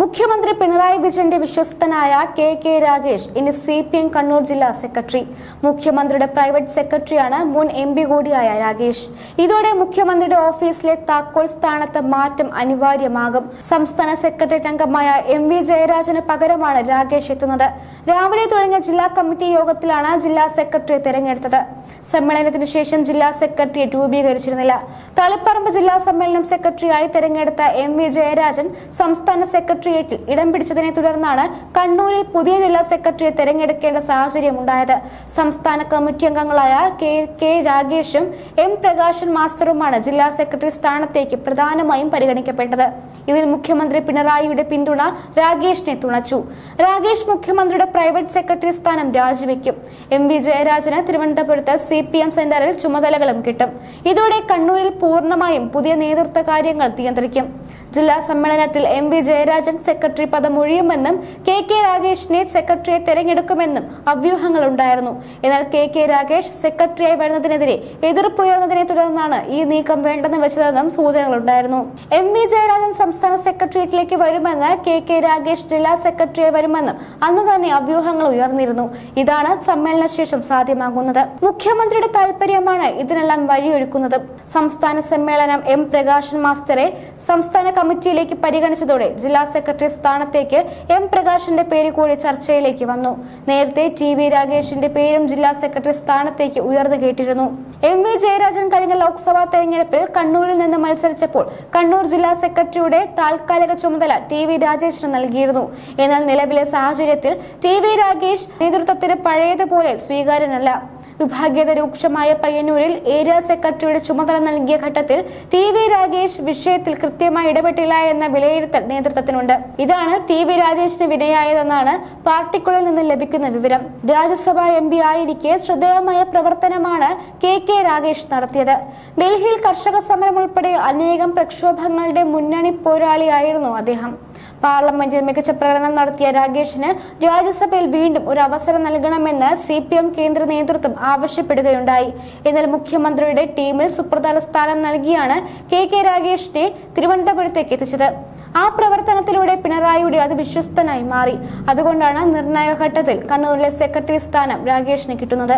മുഖ്യമന്ത്രി പിണറായി വിജയന്റെ വിശ്വസ്തനായ കെ കെ രാഗേഷ് ഇനി സി പി എം കണ്ണൂർ ജില്ലാ സെക്രട്ടറി. മുഖ്യമന്ത്രിയുടെ പ്രൈവറ്റ് സെക്രട്ടറിയാണ് മുൻ എം പി കൂടിയായ രാഗേഷ് ഇതോടെ മുഖ്യമന്ത്രിയുടെ ഓഫീസിലെ താക്കോൽ സ്ഥാനത്ത് മാറ്റം അനിവാര്യമാകും. സംസ്ഥാന സെക്രട്ടേറിയറ്റ് അംഗമായ എം വി ജയരാജന് പകരമാണ് രാഗേഷ് എത്തുന്നത്. രാവിലെ തുടങ്ങിയ ജില്ലാ കമ്മിറ്റി യോഗത്തിലാണ് ജില്ലാ സെക്രട്ടറി തെരഞ്ഞെടുത്തത്. സമ്മേളനത്തിന് ശേഷം ജില്ലാ സെക്രട്ടറിയേറ്റ് രൂപീകരിച്ചിരുന്നില്ല. തളിപ്പറമ്പ് ജില്ലാ സമ്മേളനം സെക്രട്ടറിയായി തെരഞ്ഞെടുത്ത എം വി ജയരാജൻ സംസ്ഥാന സെക്രട്ടേറിയറ്റിൽ ഇടം പിടിച്ചതിനെ തുടർന്നാണ് കണ്ണൂരിൽ പുതിയ ജില്ലാ സെക്രട്ടറിയെ തെരഞ്ഞെടുക്കേണ്ട സാഹചര്യമുണ്ടായത് സംസ്ഥാന കമ്മിറ്റി അംഗങ്ങളായ കെ കെ രാഗേഷും എം പ്രകാശൻ മാസ്റ്ററുമാണ് ജില്ലാ സെക്രട്ടറി സ്ഥാനത്തേക്ക് പ്രധാനമായും പരിഗണിക്കപ്പെട്ടത്. ഇതിൽ മുഖ്യമന്ത്രി പിണറായിയുടെ പിന്തുണ രാഗേഷിനെ തുണച്ചു. രാഗേഷ് മുഖ്യമന്ത്രിയുടെ പ്രൈവറ്റ് സെക്രട്ടറി സ്ഥാനം രാജിവെക്കും. എം വി ജയരാജന് തിരുവനന്തപുരത്ത് സി പി എം സെന്ററിൽ ചുമതലകളും കിട്ടും. ഇതോടെ കണ്ണൂരിൽ പൂർണമായും പുതിയ നേതൃത്വ കാര്യങ്ങൾ നിയന്ത്രിക്കും. ജില്ലാ സമ്മേളനത്തിൽ എം വി ജയരാജൻ സെക്രട്ടറി പദം ഒഴിയുമെന്നും കെ കെ രാഗേഷിനെ സെക്രട്ടറിയെ തെരഞ്ഞെടുക്കുമെന്നും അവ്യൂഹങ്ങളുണ്ടായിരുന്നു എന്നാൽ കെ കെ രാഗേഷ് സെക്രട്ടറിയായി വരുന്നതിനെതിരെ എതിർപ്പുയർന്നതിനെ തുടർന്നാണ് ഈ നീക്കം വേണ്ടെന്ന് വെച്ചതെന്നും സൂചനകളുണ്ടായിരുന്നു. എം വി ജയരാജൻ സംസ്ഥാന സെക്രട്ടേറിയറ്റിലേക്ക് വരുമെന്ന് കെ കെ രാഗേഷ് ജില്ലാ സെക്രട്ടറിയായി വരുമെന്നും അന്ന് തന്നെ അവ്യൂഹങ്ങൾ ഉയർന്നിരുന്നു. ഇതാണ് സമ്മേളന ശേഷം സാധ്യമാകുന്നത്. മുഖ്യമന്ത്രിയുടെ താല്പര്യമാണ് ഇതിനെല്ലാം വഴിയൊരുക്കുന്നത്. സംസ്ഥാന സമ്മേളനം എം പ്രകാശൻ മാസ്റ്ററെ സംസ്ഥാന കമ്മിറ്റിയിലേക്ക് പരിഗണിച്ചതോടെ ജില്ലാ സെക്രട്ടറി സ്ഥാനത്തേക്ക് എം പ്രകാശിന്റെ പേര് കൂടി ചർച്ചയിലേക്ക് വന്നു. നേരത്തെ ടി വി രാഗേഷിന്റെ പേരും ജില്ലാ സെക്രട്ടറി സ്ഥാനത്തേക്ക് ഉയർന്നു കേട്ടിരുന്നു. എം വി ജയരാജൻ കഴിഞ്ഞ ലോക്സഭാ തെരഞ്ഞെടുപ്പിൽ കണ്ണൂരിൽ നിന്ന് മത്സരിച്ചപ്പോൾ കണ്ണൂർ ജില്ലാ സെക്രട്ടറിയുടെ താൽക്കാലിക ചുമതല ടി വി രാജേഷിന് നൽകിയിരുന്നു. എന്നാൽ നിലവിലെ സാഹചര്യത്തിൽ ടി വി രാഗേഷ് നേതൃത്വത്തിന് പഴയതുപോലെ സ്വീകാര്യനല്ല വിഭാഗീയത രൂക്ഷമായ പയ്യന്നൂരിൽ ഏരിയ സെക്രട്ടറിയുടെ ചുമതല നൽകിയ ഘട്ടത്തിൽ ടി വി രാഗേഷ് വിഷയത്തിൽ കൃത്യമായി ഇടപെട്ടില്ല എന്ന വിലയിരുത്തൽ നേതൃത്വത്തിനുണ്ട്. ഇതാണ് ടി വി രാജേഷിന് വിനയായതെന്നാണ് പാർട്ടിക്കുള്ളിൽ നിന്ന് ലഭിക്കുന്ന വിവരം. രാജ്യസഭാ എം പി ആയിരിക്കെ ശ്രദ്ധേയമായ പ്രവർത്തനമാണ് കെ കെ രാഗേഷ് നടത്തിയത്. ഡൽഹിയിൽ കർഷക സമരം ഉൾപ്പെടെ അനേകം പ്രക്ഷോഭങ്ങളുടെ മുന്നണി പോരാളിയായിരുന്നു അദ്ദേഹം. പാർലമെന്റിൽ മികച്ച പ്രകടനം നടത്തിയ രാഗേഷിന് രാജ്യസഭയിൽ വീണ്ടും ഒരു അവസരം നൽകണമെന്ന് സി പി എം കേന്ദ്ര നേതൃത്വം ആവശ്യപ്പെടുകയുണ്ടായി. എന്നാൽ മുഖ്യമന്ത്രിയുടെ ടീമിൽ സുപ്രധാന സ്ഥാനം നൽകിയാണ് കെ കെ രാഗേഷിനെ തിരുവനന്തപുരത്തേക്ക് എത്തിച്ചത്. ആ പ്രവർത്തനത്തിലൂടെ പിണറായിയുടെ അത് വിശ്വസ്തനായി മാറി. അതുകൊണ്ടാണ് നിർണായക ഘട്ടത്തിൽ കണ്ണൂരിലെ സെക്രട്ടറി സ്ഥാനം രാഗേഷിന് കിട്ടുന്നത്.